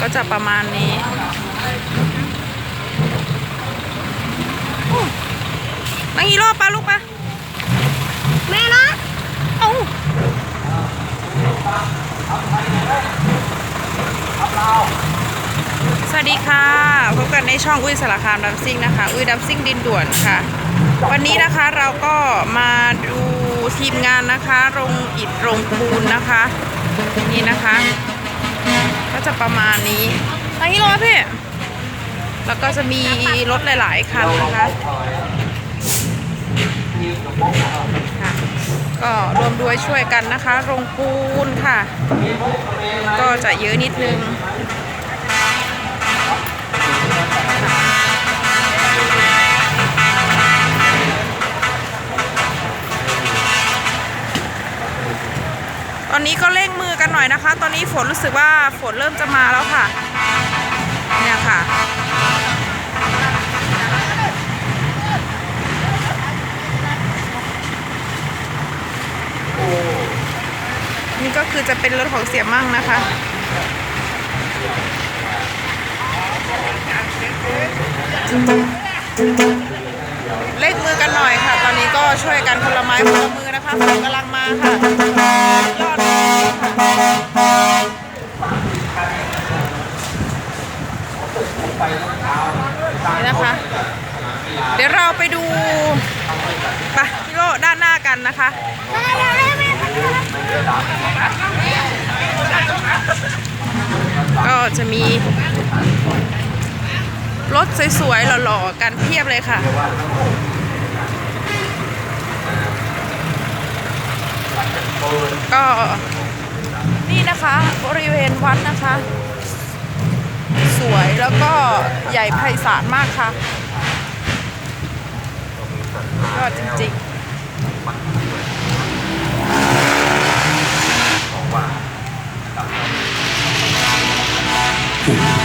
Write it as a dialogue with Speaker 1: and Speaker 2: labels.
Speaker 1: ก็จะประมาณนี้โอ้นังฮีโร่ปะลูกปะ
Speaker 2: แม่นะ
Speaker 1: เอ้าสวัสดีค่ะ พบกันในช่องอุ้ยสารคามดัมซิ่งนะคะ อุ้ยดัมซิ่งดินด่วนค่ะ วันนี้นะคะเราก็มาดูทีมงานนะคะโรงอิฐโรงปูนนะคะ นี่นะคะ ก็จะประมาณนี้ทางนี้รถพี่ แล้วก็จะมีรถหลาย ๆ คันนะคะค่ะก็รวมด้วยช่วยกันนะคะโรงปูนค่ะ ก็จะเยอะนิดนึง อนนี้ก็เร่งมือกันหน่อยนะคะ ตอนนี้ฝนรู้สึกว่าฝนเริ่มจะมาแล้วค่ะเนี่ยค่ะนี่ก็คือจะเป็นรถของเสียมั่งนะคะเล่นมือกันหน่อยค่ะ ตอนนี้ก็ช่วยกันคนละไม้คนละมือนะคะฝนกำลังมาค่ะ ยอดเลยค่ะ นี่นะคะ เดี๋ยวเราไปดูไปพี่โลด้านหน้ากันนะคะก็จะมี รถสวยๆหล่อๆกันเพียบเลยค่ะก็นี่นะคะบริเวณวัดนะคะ แล้วก็ใหญ่ไพศาลมากค่ะยอดจริงๆ